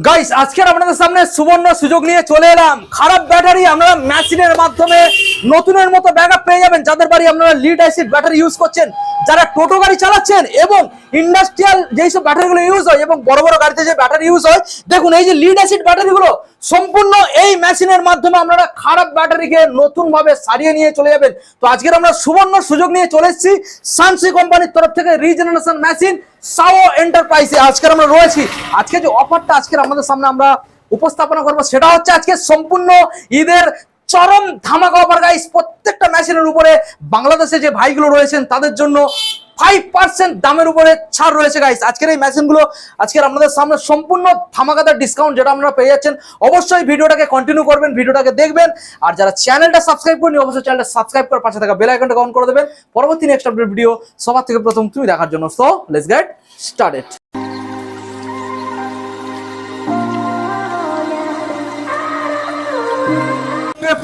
Guys আজকের আপনাদের সামনে সুবর্ণ সুযোগ নিয়ে চলে এলাম। খারাপ ব্যাটারি আমরা মেশিনের মাধ্যমে নতুনের মতো ব্যাকআপ পেয়ে যাবেন। যাদের বাড়ি আপনারা লিড অ্যাসিড ব্যাটারি ইউজ করছেন, যারা টোটো গাড়ি চালাচ্ছেন এবং ইন্ডাস্ট্রিয়াল যেই সব ব্যাটারিগুলো ইউজ হয় এবং বড় বড় গাড়িতে যে ব্যাটারি ইউজ হয়, দেখুন এই যে লিড অ্যাসিড ব্যাটারিগুলো সম্পূর্ণ এই মেশিনের মাধ্যমে আপনারা খারাপ ব্যাটারিকে নতুন ভাবে সারিয়ে নিয়ে চলে যাবেন। তো আজকের আমরা সুবর্ণ সুযোগ নিয়ে চলে এসেছি সানসি কোম্পানির তরফ থেকে রিজেনারেশন মেশিন সাও এন্টারপ্রাইজে আজকের আমরা রয়েছি। আজকে যে অফারটা আজকের আমাদের সামনে আমরা উপস্থাপনা করব, সেটা হচ্ছে আজকে সম্পূর্ণ ঈদের চরম ধামাকা অফার গাইস প্রত্যেকটা মেশিনের উপরে বাংলাদেশে যে ভাইগুলো রয়েছেন, তাদের জন্য ফাইভ পার্সেন্ট দামের উপরে ছাড় রয়েছে গাইস আজকের এই মেশিনগুলো আজকের আপনাদের সামনে সম্পূর্ণ ধামাকাদার ডিসকাউন্ট যেটা আপনারা পেয়ে যাচ্ছেন, অবশ্যই ভিডিওটাকে কন্টিনিউ করবেন, ভিডিওটাকে দেখবেন। আর যারা চ্যানেলটা সাবস্ক্রাইব করেনি অবশ্যই চ্যানেলটা সাবস্ক্রাইব করে পাশে থাকা বেল আইকনটা অন করে দেবেন। পরবর্তী নেক্সট আপডেট ভিডিও সবার থেকে প্রথম তুমি দেখার জন্য। সো লেটস গেট স্টার্টেড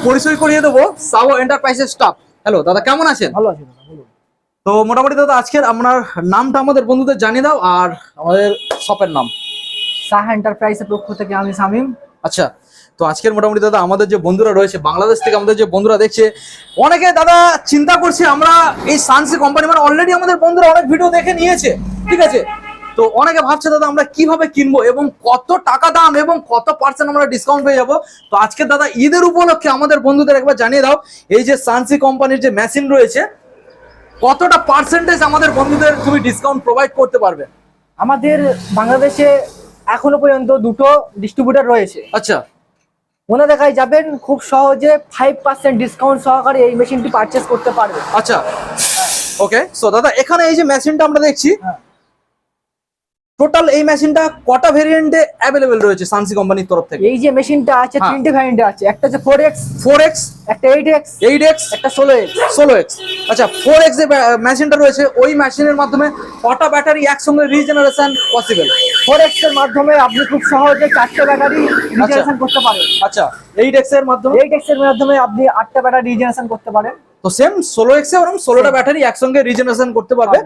পরিচয় করিয়ে দেবো। সাও এন্টারপ্রাইজের স্টাফ হ্যালো দাদা কেমন আছেন? ভালো আছি দাদা বলুন তো মোটামুটি দাদা আজকের আপনার নামটা আমাদের বন্ধুদের জানিয়ে দাও আর আমাদের শপের নাম। সাহা এন্টারপ্রাইজের পক্ষ থেকে আমি শামিম। আচ্ছা তো আজকের মোটামুটি দাদা আমাদের যে বন্ধুরা রয়েছে বাংলাদেশ থেকে আমাদের যে বন্ধুরা দেখছে অনেকে দাদা চিন্তা করছে আমরা এই সানসি কোম্পানি মানে অলরেডি আমাদের বন্ধুরা অনেক ভিডিও দেখে নিয়েছে ঠিক আছে? তো অনেকে ভাবছে দাদা আমরা কীভাবে কিনবো এবং কত টাকা দাম এবং কত পার্সেন্ট আমরা ডিসকাউন্ট পেয়ে যাব? তো আজকে দাদা ঈদের উপলক্ষে আমাদের বন্ধুদের একবার জানিয়ে দাও এই যে সানসি কোম্পানির যে মেশিন রয়েছে কতটা পার্সেন্টেজ আমাদের বন্ধুদের তুমি ডিসকাউন্ট প্রোভাইড করতে পারবে? আমাদের বাংলাদেশে এখনও পর্যন্ত দুটো ডিস্ট্রিবিউটার রয়েছে। আচ্ছা। মনে দেখায় যাবেন খুব সহজে ফাইভ পার্সেন্ট ডিসকাউন্ট সহকারে এই মেশিনটি পারচেস করতে পারবে। আচ্ছা। ওকে সো দাদা এখানে এই যে মেশিনটা আমরা দেখছি হ্যাঁ। টোটাল এই মেশিনটা কটা ভেরিয়েন্টে অ্যাভেলেবেল রয়েছে সানসি কোম্পানির তরফ থেকে? এই যে মেশিনটা আছে হ্যাঁ। তিনটে ভ্যারিয়েন্ট আছে। একটা হচ্ছে ফোর এক্স ফোর এক্স একটা এইট এক্স এইট এক্স একটা ষোলো এক্স ষোলো এক্স আচ্ছা ফোর এক্স যে মেশিনটা রয়েছে ওই মেশিনের মাধ্যমে কটা ব্যাটারি একসঙ্গে রিজেনারেশন পসিবল ফোর এক্সের মাধ্যমে আপনি খুব সহজে চারটে ব্যাটারি রিজেনারেশন করতে পারেন। আচ্ছা এইট এক্সের মাধ্যমে? এইট এক্সের মাধ্যমে আপনি আটটা ব্যাটারি রিজেনারেশন করতে পারেন। তো সেম ষোলো এক্সে ওরকম ষোলোটা ব্যাটারি একসঙ্গে রিজেনারেশন করতে পারবে।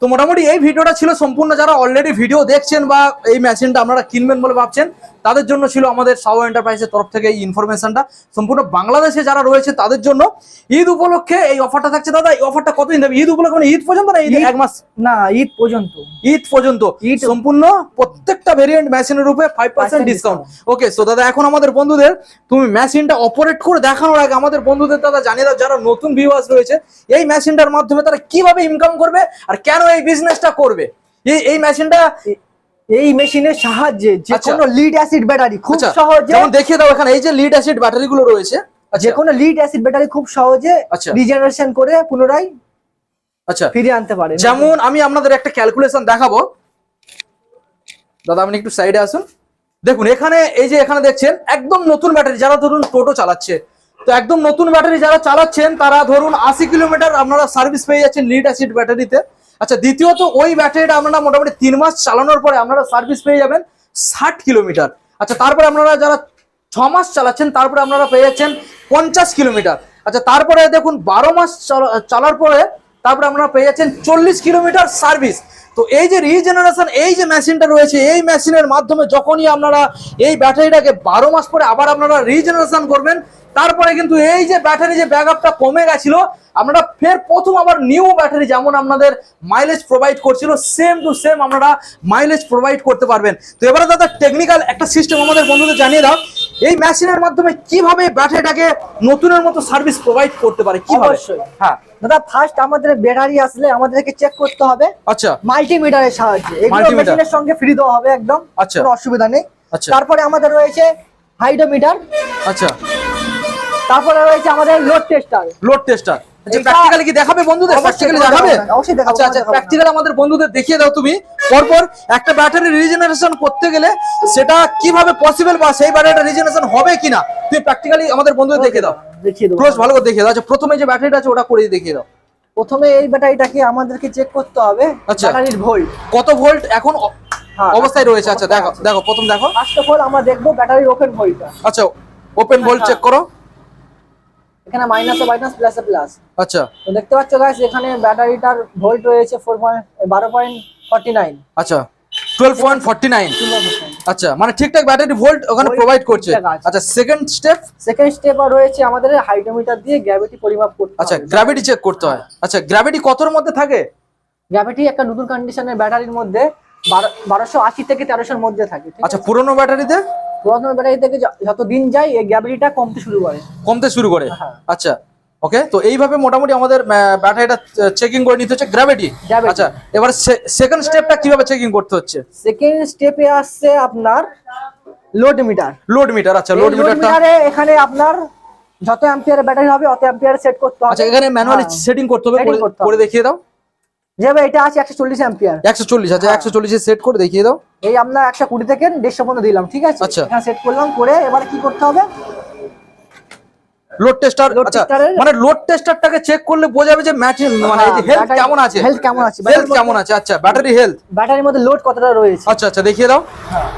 তো মোটামুটি এই ভিডিওটা ছিল সম্পূর্ণ যারা অলরেডি ভিডিও দেখছেন বা এই মেশিনটা আপনারা কিনবেন বলে ভাবছেন তাদের জন্য ছিল আমাদের সাও এন্টারপ্রাইজের তরফ থেকে এই ইনফরমেশনটা সম্পূর্ণ বাংলাদেশে যারা রয়েছে তাদের জন্য ঈদ উপলক্ষে এই অফারটা থাকছে। দাদা এই অফারটা কতদিন দেবে ঈদ উপলক্ষে মানে ঈদ পর্যন্ত না ঈদ এক মাস? না ঈদ পর্যন্ত। ঈদ পর্যন্ত। ঈদ সম্পূর্ণ প্রত্যেকটা ভেরিয়েন্ট মেশিনের উপরে five percent discount okay so দাদা এখন আমাদের বন্ধুদের তুমি মেশিনটা অপারেট করে দেখানোর আগে আমাদের বন্ধুদের দাদা জানিয়ে দাও যারা নতুন ভিউয়ার্স রয়েছে এই মেশিনটার মাধ্যমে তারা কীভাবে ইনকাম করবে আর কেন এই বিজনেসটা করবে? এই এই মেশিনটা এই মেশিনের সাহায্যে যে আচ্ছা। কোনো লিড অ্যাসিড ব্যাটারি খুব আচ্ছা, সহজে যেমন দেখিয়ে দাও এখানে এই যে লিড অ্যাসিড ব্যাটারি গুলো রয়েছে আচ্ছা। যে কোনো লিড অ্যাসিড ব্যাটারি খুব সহজে। রিজেনারেশন করে পুনরায় আচ্ছা। ফিরিয়ে আনতে পারে। যেমন আমি আপনাদের একটা ক্যালকুলেশন দেখাবো। দাদা আপনি একটু সাইডে আসুন। দেখুন এখানে এই যে এখানে দেখছেন একদম নতুন ব্যাটারি যারা ধরুন টোটো চালাচ্ছে তো একদম নতুন ব্যাটারি যারা চালাচ্ছেন তারা ধরুন আশি কিলোমিটার আপনারা সার্ভিস পেয়ে যাচ্ছেন লিড অ্যাসিড ব্যাটারিতে আচ্ছা দ্বিতীয়ত ওই ব্যাটারিটা আপনারা মোটামুটি তিন মাস চালানোর পরে আপনারা সার্ভিস পেয়ে যাবেন ষাট কিলোমিটার। আচ্ছা তারপরে আপনারা যারা ছ মাস চালাচ্ছেন, তারপরে আপনারা পেয়ে যাচ্ছেন পঞ্চাশ কিলোমিটার। আচ্ছা তারপরে দেখুন, বারো মাস চালা- চালার পরে তারপরে আপনারা পেয়ে যাচ্ছেন চল্লিশ কিলোমিটার সার্ভিস তো এই যে রিজেনারেশন এই যে মেশিনটা রয়েছে, এই মেশিনের মাধ্যমে যখনই আপনারা এই ব্যাটারিটাকে বারো মাস পরে আবার আপনারা রিজেনারেশন করবেন তারপরে কিন্তু এই যে ব্যাটারি যে ব্যাকআপটা কমে গেছিল আপনারা ফের প্রথম আবার নিউ ব্যাটারি যেমন আপনাদের মাইলেজ প্রোভাইড করছিল সেম টু সেম আপনারা মাইলেজ প্রোভাইড করতে পারবেন। তো এবারে দাদা টেকনিক্যাল একটা সিস্টেম আমাদের বন্ধুদের জানিয়ে দাও এই মেশিনের মাধ্যমে কীভাবে ব্যাটারিটাকে নতুনের মতো সার্ভিস প্রোভাইড করতে পারে কীভাবে? অবশ্যই। হ্যাঁ। দাদা ফার্স্ট আমাদের ব্যাটারি আসলে আমাদেরকে চেক করতে হবে। আচ্ছা। মাল্টিমিটারের সাহায্যে। এগুলো মেশিনের সঙ্গে ফ্রি দেওয়া হবে একদম আচ্ছা। কোনো অসুবিধা নেই। আচ্ছা। তারপরে আমাদের রয়েছে হাইডোমিটার আচ্ছা। তারপরে রয়েছে আমাদের লোড টেস্টার লোড টেস্টার আচ্ছা প্র্যাকটিক্যালি কি দেখাবে বন্ধুদের? প্র্যাকটিক্যালি দেখাবে অবশ্যই দেখাবো, আচ্ছা আচ্ছা প্র্যাকটিক্যাল আমাদের বন্ধুদের দেখিয়ে দাও তুমি। পরপর একটা ব্যাটারি রিজেনারেশন করতে গেলে সেটা কীভাবে পসিবল বা সেই ব্যাটারিটা রিজেনারেশন হবে কিনা তুমি প্র্যাকটিক্যালি আমাদের বন্ধুদের দেখিয়ে দাও। দেখিয়ে দেবো। ক্লোজ ভালো করে দেখিয়ে দাও। আচ্ছা প্রথমে যে ব্যাটারিটা আছে ওটা করে দেখিয়ে দাও। প্রথমে এই ব্যাটারিটাকে আমাদেরকে চেক করতে হবে আচ্ছা। ব্যাটারির ভোল্ট কত ভোল্ট এখন হ্যাঁ, অবস্থায় রয়েছে? আচ্ছা দেখো দেখো প্রথম দেখো। ফার্স্ট অফ অল আমরা দেখব ব্যাটারির ওপেন ভোল্টটা আচ্ছা ওপেন ভোল্ট চেক করো। এখানে মাইনাসে মাইনাস প্লাসে প্লাস আচ্ছা। তো দেখতে পাচ্ছ গাইস এখানে ব্যাটারিটার ভোল্ট রয়েছে ফোর পয়েন্ট বারো পয়েন্ট ফর্টি নাইন আচ্ছা। টুয়েলভ পয়েন্ট ফর্টি নাইন আচ্ছা মানে ঠিকঠাক ব্যাটারি ভোল্ট ওখানে প্রোভাইড করছে। আচ্ছা সেকেন্ড স্টেপ সেকেন্ড স্টেপ আর রয়েছে আমাদের হাইড্রোমিটার দিয়ে গ্র্যাভিটি পরিমাপ করতে আচ্ছা গ্র্যাভিটি চেক করতে হয়। আচ্ছা গ্র্যাভিটি কতর মধ্যে থাকে? গ্র্যাভিটি একটা নতুন কন্ডিশনের ব্যাটারির মধ্যে বারোশো আশি থেকে তেরোশোর মধ্যে থাকে আচ্ছা পুরোনো ব্যাটারিতে পুরাতন ব্যাটারি থেকে যত দিন যায় এই গ্র্যাভিটিটা কমতে শুরু করে কমতে শুরু করে হ্যাঁ। আচ্ছা ওকে তো এইভাবে মোটামুটি আমাদের ব্যাটারিটা চেকিং করে নিতে হচ্ছে গ্র্যাভিটি। আচ্ছা এবার সেকেন্ড স্টেপটা কীভাবে চেকিং করতে হচ্ছে সেকেন্ড স্টেপে আসছে আপনার লোড মিটার লোড মিটার আচ্ছা লোড মিটারে এখানে আপনার যত অ্যাম্পিয়ার ব্যাটারি হবে অত অ্যাম্পিয়ার সেট করতে হবে আচ্ছা এখানে ম্যানুয়ালি। সেটিং করতে হবে। করে দেখিয়ে দাও যেভাবে এটা আছে একশো চল্লিশ অ্যাম্পিয়ার একশো চল্লিশ আচ্ছা হ্যাঁ। একশো চল্লিশে সেট করে দেখিয়ে দাও। এই আমরা একশো কুড়ি থেকে দেড়শো পর্যন্ত দিলাম ঠিক আছে? আচ্ছা। এখানে সেট করলাম করে এবারে কি করতে হবে? লোড টেস্টার আচ্ছা মানে লোড টেস্টারটাকে চেক করলে বোঝা যাবে যে ম্যাচিং মানে যে হেলথ কেমন আছে? health কেমন আছে, হেলথ কেমন আছে? আচ্ছা ব্যাটারি হেলথ ব্যাটারির মধ্যে লোড কতটা রয়েছে? আচ্ছা আচ্ছা দেখিয়ে দাও। হ্যাঁ।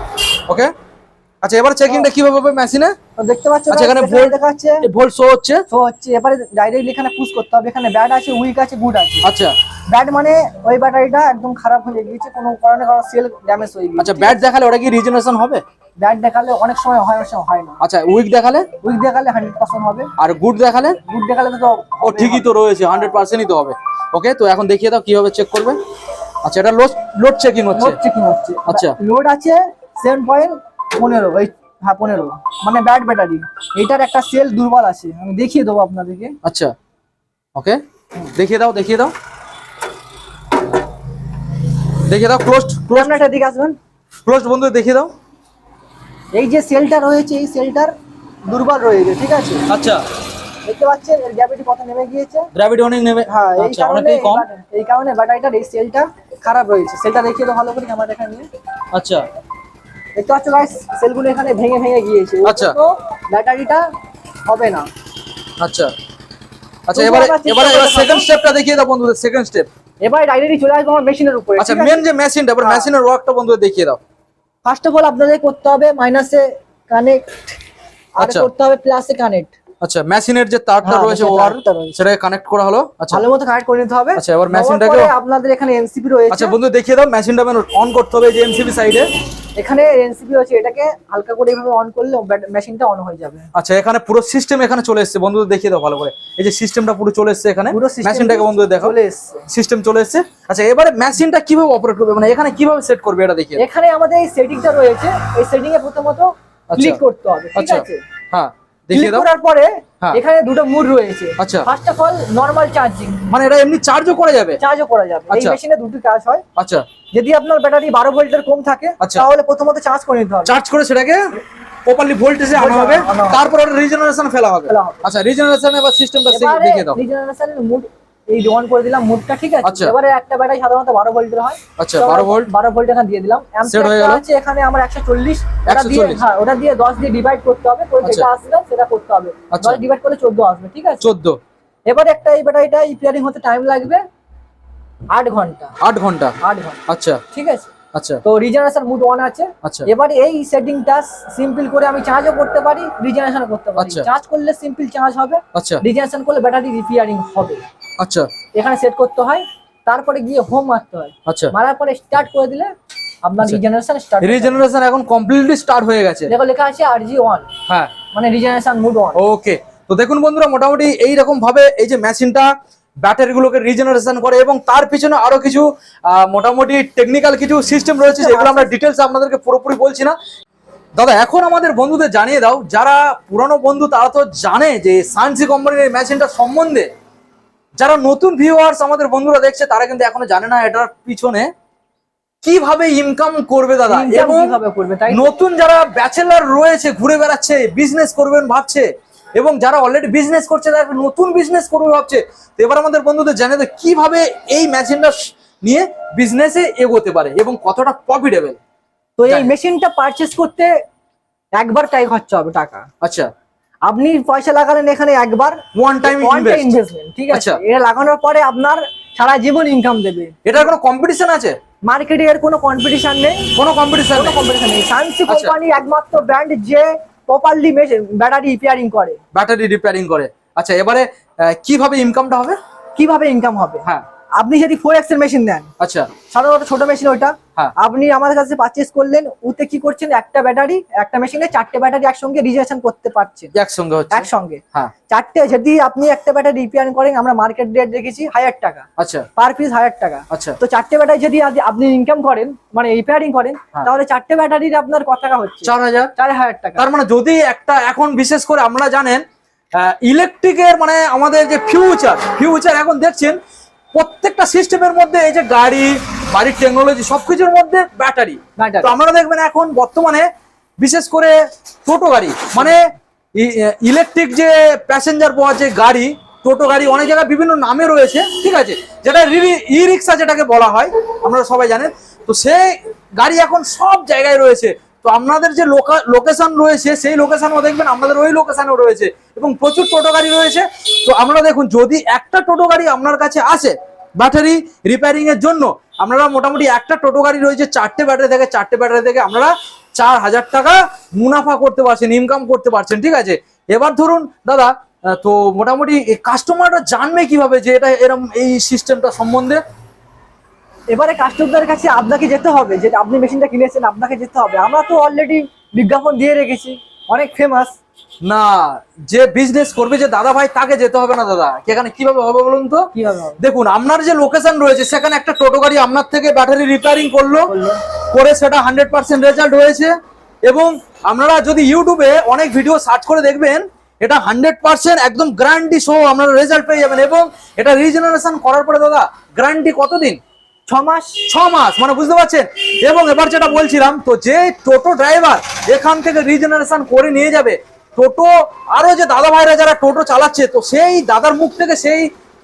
ওকে আচ্ছা এবার চেকিংটা কীভাবে হবে মেশিনে দেখতে পাচ্ছ আচ্ছা, এখানে ভোল্ট volt- দেখাচ্ছে ভোল্ট শো হচ্ছে? শো হচ্ছে। এবারে ডাইরেক্টলি এখানে পুশ করতে হবে। এখানে ব্যাড আছে উইক আছে গুড আছে। আচ্ছা। ব্যাড মানে ওই ব্যাটারিটা একদম খারাপ হয়ে গিয়েছে। কোনো কারণে কারণ সেল ড্যামেজ হয়ে গিয়েছে। আচ্ছা ব্যাট দেখালে ওটা কি রিজেনারেশন হবে? ব্যাড দেখালে অনেক সময় হয় অনেক সময় হয় না। আচ্ছা উইক দেখালে? উইক দেখালে হান্ড্রেড পার্সেন্ট হবে। আর গুড দেখালে? গুড দেখালে তো ও ঠিকই তো রয়েছে হান্ড্রেড পার্সেন্টই তো হবে। ওকে তো এখন দেখিয়ে দাও কীভাবে চেক করবে। আচ্ছা এটা লোড লোড চেকিং হচ্ছে। লোড চেকিং হচ্ছে। আচ্ছা। লোড আছে সেভেন পয়েন্ট পনেরো এই হ্যাঁ পনেরো। মানে ব্যাড ব্যাটারি। এটার একটা সেল দুর্বল আছে। আমি দেখিয়ে দেবো আপনাদেরকে। আচ্ছা। ওকে দেখিয়ে দাও দেখিয়ে দাও। দেখিয়ে দাও ক্লোজড ক্লোজ আপনার দিকে আসবেন। ক্লোজড বন্ধু দেখিয়ে দাও। এই যে সেলটা রয়েছে এই সেলটার দুর্বল রয়েছে ঠিক আছে? আচ্ছা। দেখতে পাচ্ছেন? এর গ্র্যাভিটি কত নেমে গিয়েছে। গ্র্যাভিটি অনেক নেমে হ্যাঁ এই আচ্ছা কারণে এই কম। এই কারণে ব্যাটারিটার এই সেলটা খারাপ রয়েছে। সেলটা দেখিয়ে দাও ভালো করে এখানে নিয়ে। আচ্ছা। দেখতে পাচ্ছ গাইস সেলগুলো এখানে ভেঙে ভেঙে গিয়েছে আচ্ছা। ব্যাটারিটা হবে না আচ্ছা আচ্ছা এবারে এবারে এবার। সেকেন্ড স্টেপটা দেখিয়ে দাও বন্ধুদের সেকেন্ড স্টেপ এবার ডাইরেক্টলি চলে আসব আমার মেশিনের উপরে আচ্ছা মেন যে মেশিনটা এবার হ্যাঁ। মেশিনের ওয়ার্কটা বন্ধুদের দেখিয়ে দাও ফার্স্ট অফ অল আপনাদের করতে হবে মাইনাসে কানেক্ট আর আচ্ছা। করতে হবে প্লাসে কানেক্ট আচ্ছা মেশিনের যে তারটা হ্যাঁ, রয়েছে ওয়ার সেটাকে কানেক্ট করা হলো? আচ্ছা। ভালো মতো কানেক্ট করে নিতে হবে। আচ্ছা, এবার পরে আপনাদের এখানে এনসিপি রয়েছে। আচ্ছা বন্ধু দেখিয়ে দাও মেশিনটা অন করতে হবে যে এমসিবি সাইডে এখানে এনসিপি রয়েছে এটাকে হালকা করে এইভাবে অন করলে মেশিনটা অন হয়ে যাবে। আচ্ছা এখানে পুরো সিস্টেম এখানে চলে এসেছে। বন্ধুদের দেখিয়ে দাও ভালো করে। এই যে সিস্টেমটা পুরো চলে এসেছে এখানে। মেশিনটাকে বন্ধুদের দেখো। সিস্টেম চলে এসেছে। আচ্ছা এবারে মেশিনটা কীভাবে অপারেট করবে? মানে এখানে কীভাবে সেট করবে এটা দেখিয়ে এখানে আমাদের এই সেটিংটা রয়েছে। এই সেটিং এ প্রথমত ক্লিক করতে হবে ঠিক আচ্ছা। আছে? হ্যাঁ। দেখিয়ে ক্লিক দাও। করার পরে হ্যাঁ। এখানে দুটো মুড রয়েছে। আচ্ছা। First of all normal charging মানে এটা এমনি চার্জও করা যাবে? চার্জও করা যাবে। এই আচ্ছা। মেশিনে দুটো কাজ হয়। আচ্ছা। যদি আপনার ব্যাটারি বারো ভোল্টের কম থাকে আচ্ছা। তাহলে প্রথমত চার্জ করে নিতে হবে। চার্জ করে সেটাকে প্রপারলি ভোল্টেজে আনা হবে। তারপর ওটা রিজেনারেশন ফেলা হবে। আচ্ছা রিজেনারেশন এবার সিস্টেমটা এবারে দেখিয়ে দাও। রিজেনারেশন মুড এই অন করে দিলাম মুডটা ঠিক আছে? আচ্ছা। এবারে একটা ব্যাটারি সাধারণত বারো ভোল্টের হয়। আচ্ছা, 12 ভোল্ট। বারো ভোল্ট এখানে দিয়ে দিলাম। গেল। আছে এখানে আমার একশো চল্লিশ। দিয়ে হ্যাঁ ওটা দিয়ে দশ দিয়ে ডিভাইড করতে হবে করে আচ্ছা। যেটা আসবে সেটা করতে হবে। আচ্ছা। দশ ডিভাইড করলে চোদ্দ আসবে ঠিক আছে? চোদ্দ। এবারে একটা এই ব্যাটারিটা ইপিয়ারিং হতে টাইম লাগবে আট ঘণ্টা। আট ঘণ্টা। আট ঘণ্টা। আচ্ছা। ঠিক আছে? আচ্ছা। তো রিজেনারেশন মুড অন আছে। আচ্ছা। এবারে এই সেটিংটা সিম্পল করে আমি চার্জও করতে পারি রিজেনারেশন করতে পারি। আচ্ছা। চার্জ করলে সিম্পল চার্জ হবে। আচ্ছা। রিজেনারেশন করলে ব্যাটারি রিপেয়ারিং হবে। আচ্ছা। এখানে সেট করতে হয় তারপরে গিয়ে হোম মারতে হয়। আচ্ছা। মারার পরে স্টার্ট করে দিলে আপনার আচ্ছা। রিজেনারেশন স্টার্ট রিজেনারেশন এখন কমপ্লিটলি স্টার্ট হয়ে গেছে। দেখো লেখা আছে আরজি ওয়ান হ্যাঁ। মানে রিজেনারেশন মুড অন ওকে তো দেখুন বন্ধুরা মোটামুটি এই রকম ভাবে এই যে মেশিনটা ব্যাটারি গুলোকে রিজেনারেশন করে এবং তার পিছনে আরও কিছু মোটামুটি টেকনিক্যাল কিছু সিস্টেম রয়েছে যেগুলো আমরা ডিটেলস আপনাদেরকে পুরোপুরি বলছি না। দাদা এখন আমাদের বন্ধুদের জানিয়ে দাও যারা পুরনো বন্ধু তারা তো জানে যে সানসি কোম্পানির এই মেশিনটা সম্বন্ধে যারা নতুন ভিউয়ার্স আমাদের বন্ধুরা দেখছে তারা কিন্তু এখনও জানে না এটার পিছনে কীভাবে ইনকাম করবে দাদা। এবং? নতুন যারা ব্যাচেলার রয়েছে ঘুরে বেড়াচ্ছে বিজনেস করবেন ভাবছে এবং যারা অলরেডি বিজনেস করছে তারা নতুন বিজনেস করবে ভাবছে তো এবার আমাদের বন্ধুদের জানে তো কীভাবে এই মেশিনটা নিয়ে বিজনেসে এগোতে পারে এবং কতটা প্রফিটেবল তো এই মেশিনটা পারচেস করতে একবার টাই খরচা হবে টাকা। আচ্ছা। আপনি পয়সা লাগালেন এখানে একবার ওয়ান টাইম ইনভেস্টমেন্ট ঠিক আছে? আচ্ছা। এটা লাগানোর পরে আপনার সারা জীবন ইনকাম দেবে। এটার কোনো কম্পিটিশন আছে? মার্কেটে এর কোনো কম্পিটিশন নেই। কোনো কম্পিটিশন কোনো কম্পিটিশন নেই। সানসি আচ্ছা। কোম্পানি একমাত্র ব্র্যান্ড যে প্রপারলি ব্যাটারি রিপেয়ারিং করে। ব্যাটারি রিপেয়ারিং করে। আচ্ছা এবারে কীভাবে ইনকামটা হবে? কীভাবে ইনকাম হবে? হ্যাঁ। আপনি যদি ফোর এক্সের মেশিন নেন আচ্ছা। সাধারণত ছোট মেশিন ওইটা। হ্যাঁ। আপনি আমার কাছে পারচেস করলেন ওতে কি করছেন একটা ব্যাটারি একটা মেশিনে চারটে ব্যাটারি একসঙ্গে রিজার্ভেশন করতে পারছেন। একসঙ্গে হচ্ছে? একসঙ্গে। হ্যাঁ। চারটে যদি আপনি একটা ব্যাটারি রিপেয়ারিং করেন আমরা মার্কেট রেট দেখেছি হাজার টাকা। আচ্ছা। পার পিস হাজার টাকা। আচ্ছা। তো চারটে ব্যাটারি যদি আপনি ইনকাম করেন মানে রিপেয়ারিং করেন হ্যাঁ। তাহলে চারটে ব্যাটারির আপনার কত টাকা হচ্ছে? চার হাজার। চার হাজার টাকা। তার মানে যদি একটা এখন বিশেষ করে আমরা জানেন ইলেকট্রিকের মানে আমাদের যে ফিউচার ফিউচার এখন দেখছেন প্রত্যেকটা সিস্টেমের মধ্যে এই যে গাড়ি বাড়ির টেকনোলজি সবকিছুর মধ্যে ব্যাটারি তো আপনারা দেখবেন এখন বর্তমানে বিশেষ করে টোটো গাড়ি মানে ইলেকট্রিক যে প্যাসেঞ্জার পাওয়া যে গাড়ি টোটো গাড়ি অনেক জায়গায় বিভিন্ন নামে রয়েছে ঠিক আছে? যেটা ই রিক্সা যেটাকে বলা হয় আপনারা সবাই জানেন। তো সেই গাড়ি এখন সব জায়গায় রয়েছে। তো আপনাদের যে লোকেশন রয়েছে, সেই লোকেশনও দেখবেন, আমাদের ওই লোকেশনও রয়েছে এবং প্রচুর টোটো গাড়ি রয়েছে। তো আপনারা দেখুন, যদি একটা টোটো গাড়ি আপনার কাছে আসে ব্যাটারি রিপেয়ারিং এর জন্য, আপনারা মোটামুটি একটা টোটো গাড়ি রয়েছে, চারটে ব্যাটারি থেকে, চারটে ব্যাটারি থেকে আপনারা চার হাজার টাকা মুনাফা করতে পারছেন ইনকাম করতে পারছেন, ঠিক আছে? এবার ধরুন, দাদা তো মোটামুটি কাস্টমাররা জানবে কীভাবে যে এটা এরম, এই সিস্টেমটা সম্বন্ধে? এবারে কাস্টমারদের কাছে আপনাকে যেতে হবে যে আপনি মেশিনটা কিনেছেন আপনাকে যেতে হবে। আমরা তো অলরেডি বিজ্ঞাপন দিয়ে রেখেছি অনেক ফেমাস না যে বিজনেস করবে যে দাদা ভাই তাকে যেতে হবে না দাদা। এখানে কীভাবে হবে বলুন তো? দেখুন আপনার যে লোকেশন রয়েছে সেখানে একটা টোটো গাড়ি আপনার থেকে ব্যাটারি রিপেয়ারিং করল। করে সেটা হান্ড্রেড পার্সেন্ট রেজাল্ট হয়েছে। এবং আপনারা যদি ইউটিউবে অনেক ভিডিও সার্চ করে দেখবেন এটা হান্ড্রেড পার্সেন্ট একদম গ্যারান্টি সহ আপনারা রেজাল্ট পেয়ে যাবেন। এবং এটা রিজেনারেশন করার পরে দাদা গ্যারান্টি কতদিন? ছ মাস ছ মাস মানে বুঝতে পারছেন? এবং এবার যেটা বলছিলাম, তো যে টোটো ড্রাইভার এখান থেকে রিজেনারেশন করে নিয়ে যাবে, টোটো, আরও যে দাদা ভাইরা যারা টোটো চালাচ্ছে, তো সেই দাদার মুখ থেকে সেই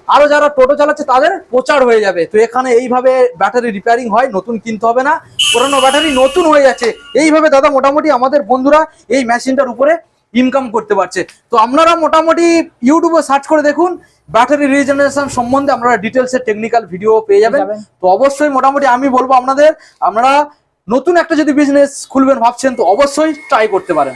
আরও যারা টোটো চালাচ্ছে, তাদের প্রচার হয়ে যাবে। তো এখানে এইভাবে ব্যাটারি রিপেয়ারিং হয়, নতুন কিনতে হবে না। পুরোনো ব্যাটারি নতুন হয়ে যাচ্ছে। এইভাবে দাদা, মোটামুটি আমাদের বন্ধুরা এই মেশিনটার উপরে ইনকাম করতে পারছে। তো আপনারা মোটামুটি ইউটিউবে সার্চ করে দেখুন ব্যাটারি রিজেনারেশন সম্বন্ধে আপনারা ডিটেলসের টেকনিক্যাল ভিডিও পেয়ে যাবেন। তো অবশ্যই মোটামুটি আমি বলব আপনাদের আপনারা নতুন একটা যদি বিজনেস খুলবেন ভাবছেন তো অবশ্যই ট্রাই করতে পারেন।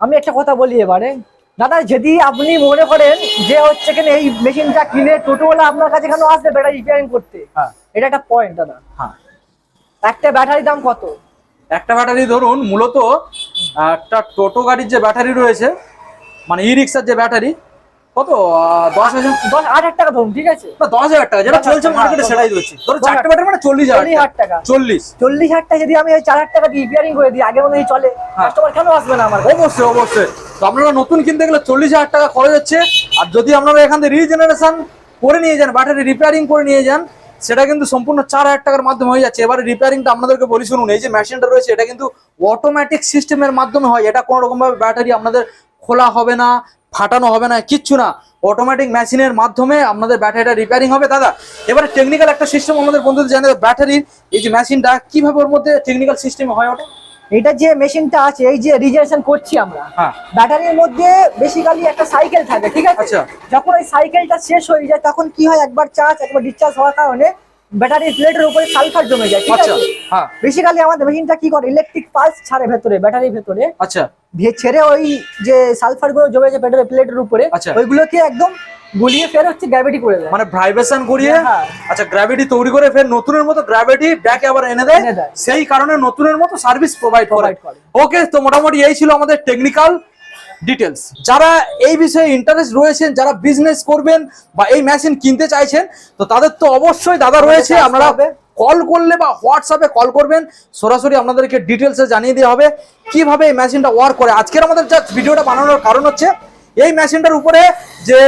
আমি একটা কথা বলি এবারে। দাদা যদি আপনি মনে করেন যে হচ্ছে কিনা এই মেশিনটা কিনে টোটোওয়ালা আপনার কাছে কেন আসবে ব্যাটারি রিপেয়ারিং করতে? হ্যাঁ। এটা একটা পয়েন্ট দাদা। হ্যাঁ। একটা ব্যাটারির দাম কত? একটা ব্যাটারি ধরুন মূলত একটা টোটো গাড়ির যে ব্যাটারি রয়েছে মানে ই রিক্সার যে ব্যাটারি কত? দশ হাজার দশ হাজার টাকা ধরুন ঠিক আছে? না দশ হাজার টাকা যেটা চলছে মার্কেটে হ্যাঁ, সেটাই দিচ্ছি ধরো চারটে ব্যাটারি মানে চল্লিশ হাজার টাকা চল্লিশ। চল্লিশ হাজার টাকা যদি আমি ওই চার হাজার টাকা দিয়ে রিপেয়ারিং করে দিই আগে মনে হয় চলে। হ্যাঁ। কাস্টমার কেন আসবে না আমার অবশ্যই অবশ্যই। তো আপনারা নতুন কিনতে গেলে চল্লিশ হাজার টাকা খরচ হচ্ছে। আর যদি আপনারা এখান থেকে রিজেনারেশন করে নিয়ে যান ব্যাটারি রিপেয়ারিং করে নিয়ে যান সেটা কিন্তু সম্পূর্ণ চার হাজার টাকার মাধ্যমে হয়ে যাচ্ছে। এবারে রিপেয়ারিংটা আপনাদেরকে বলি শুনুন, এই যে মেশিনটা রয়েছে, এটা কিন্তু অটোমেটিক সিস্টেমের মাধ্যমে হয়। এটা কোনো রকমভাবে ব্যাটারি আপনাদের খোলা হবে না, ফাটানো হবে না, কিচ্ছু না। অটোমেটিক মেশিনের মাধ্যমে আপনাদের ব্যাটারিটা রিপেয়ারিং হবে। দাদা, এবারে টেকনিক্যাল একটা সিস্টেম আমাদের বন্ধুদের জানে ব্যাটারির এই যে মেশিনটা কীভাবে ওর মধ্যে টেকনিক্যাল সিস্টেম হয় ওটা? এটা যে মেশিনটা আছে এই যে রিজার্ভেশন করছি আমরা হ্যাঁ ব্যাটারির মধ্যে বেসিক্যালি একটা সাইকেল থাকে ঠিক আছে আচ্ছা। যখন ওই সাইকেলটা শেষ হয়ে যায় তখন কি হয় একবার চার্জ একবার ডিসচার্জ হওয়ার কারণে ব্যাটারির প্লেটের উপরে সালফার জমে যায় ঠিক আচ্ছা আছে? হ্যাঁ। বেসিক্যালি আমাদের মেশিনটা কি করে? ইলেকট্রিক পালস ছাড়ে ভেতরে ব্যাটারির ভেতরে। আচ্ছা। দিয়ে ছেড়ে ওই যে সালফারগুলো জমে যায় ব্যাটারি প্লেটের উপরে আচ্ছা। ওইগুলোকে একদম গুলিয়ে ফের হচ্ছে গ্র্যাভিটি করে দেয়। মানে ভাইব্রেশন করিয়ে? হ্যাঁ। আচ্ছা গ্র্যাভিটি তৈরি করে ফের নতুনের মতো গ্র্যাভিটি ব্যাক আবার এনে দেয়। সেই কারণে নতুনের মতো সার্ভিস প্রোভাইড করে। ওকে তো মোটামুটি এই ছিল আমাদের টেকনিক্যাল ডিটেলস যারা এই বিষয়ে ইন্টারেস্ট রয়েছেন যারা বিজনেস করবেন বা এই মেশিন কিনতে চাইছেন তো তাদের তো অবশ্যই দাদা রয়েছে আপনারা কল করলে বা হোয়াটসঅ্যাপে কল করবেন সরাসরি আপনাদেরকে ডিটেলসে জানিয়ে দেওয়া হবে কীভাবে এই মেশিনটা ওয়ার্ক করে। আজকের আমাদের যা ভিডিওটা বানানোর কারণ হচ্ছে এই মেশিনটার উপরে যে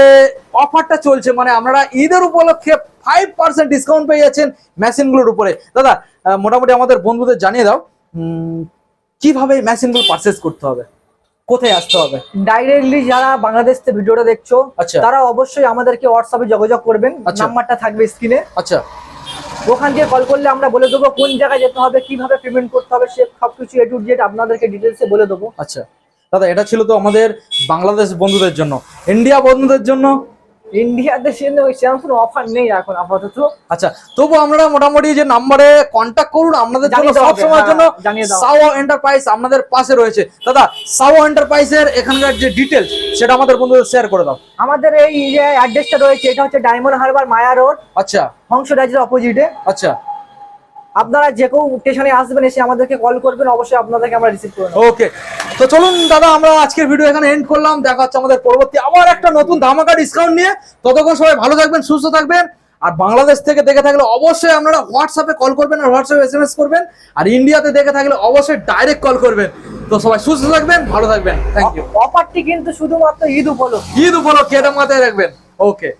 অফারটা চলছে মানে আপনারা ঈদের উপলক্ষে ফাইভ পার্সেন্ট ডিসকাউন্ট পেয়ে যাচ্ছেন মেশিনগুলোর উপরে। দাদা মোটামুটি আমাদের বন্ধুদের জানিয়ে দাও কীভাবে এই মেশিনগুলো পারচেস করতে হবে? কোথায় আসতে হবে? ডাইরেক্টলি যারা বাংলাদেশ থেকে ভিডিওটা দেখছ আচ্ছা। তারা অবশ্যই আমাদেরকে হোয়াটসঅ্যাপে যোগাযোগ করবেন। আচ্ছা। নাম্বারটা থাকবে স্ক্রিনে। আচ্ছা। ওখান দিয়ে কল করলে আমরা বলে দেবো কোন জায়গায় যেতে হবে কীভাবে পেমেন্ট করতে হবে সে সবকিছু এ টু জেড আপনাদেরকে ডিটেলসে বলে দেবো। আচ্ছা। দাদা এটা ছিল তো আমাদের বাংলাদেশ বন্ধুদের জন্য। ইন্ডিয়া বন্ধুদের জন্য ইন্ডিয়াতে সেরকম অফার নেই এখন আপাতত। আচ্ছা তবু আমরা মোটামুটি যে নাম্বারে কন্ট্যাক্ট করুন আপনাদের জন্য সব সময়ের জন্য জানিয়ে সাও এন্টারপ্রাইজ আপনাদের পাশে রয়েছে। দাদা সাও এন্টারপ্রাইজের এখানকার যে ডিটেলস সেটা আমাদের বন্ধুদের শেয়ার করে দাও। আমাদের এই যে অ্যাড্রেসটা রয়েছে এটা হচ্ছে ডায়মন্ড হারবার মায়া রোড আচ্ছা। হংস রাজের অপোজিটে আচ্ছা। আপনারা যে কেউ স্টেশনে আসবেন এসে আমাদেরকে কল করবেন অবশ্যই আপনাদেরকে আমরা রিসিভ করে নেব। ওকে তো চলুন দাদা আমরা আজকের ভিডিও এখানে এন্ড করলাম। দেখা হচ্ছে আমাদের পরবর্তী আবার একটা নতুন ধামাকা ডিসকাউন্ট নিয়ে। ততক্ষণ সবাই ভালো থাকবেন সুস্থ থাকবেন। আর বাংলাদেশ থেকে দেখে থাকলে অবশ্যই আপনারা হোয়াটসঅ্যাপে কল করবেন আর হোয়াটসঅ্যাপে এস এম এস করবেন। আর ইন্ডিয়াতে দেখে থাকলে অবশ্যই ডাইরেক্ট কল করবেন। তো সবাই সুস্থ থাকবেন ভালো থাকবেন। থ্যাংক ইউ অফারটি কিন্তু শুধুমাত্র ঈদ উপলক্ষে। ঈদ উপলক্ষে এটা মাথায় রাখবেন। ওকে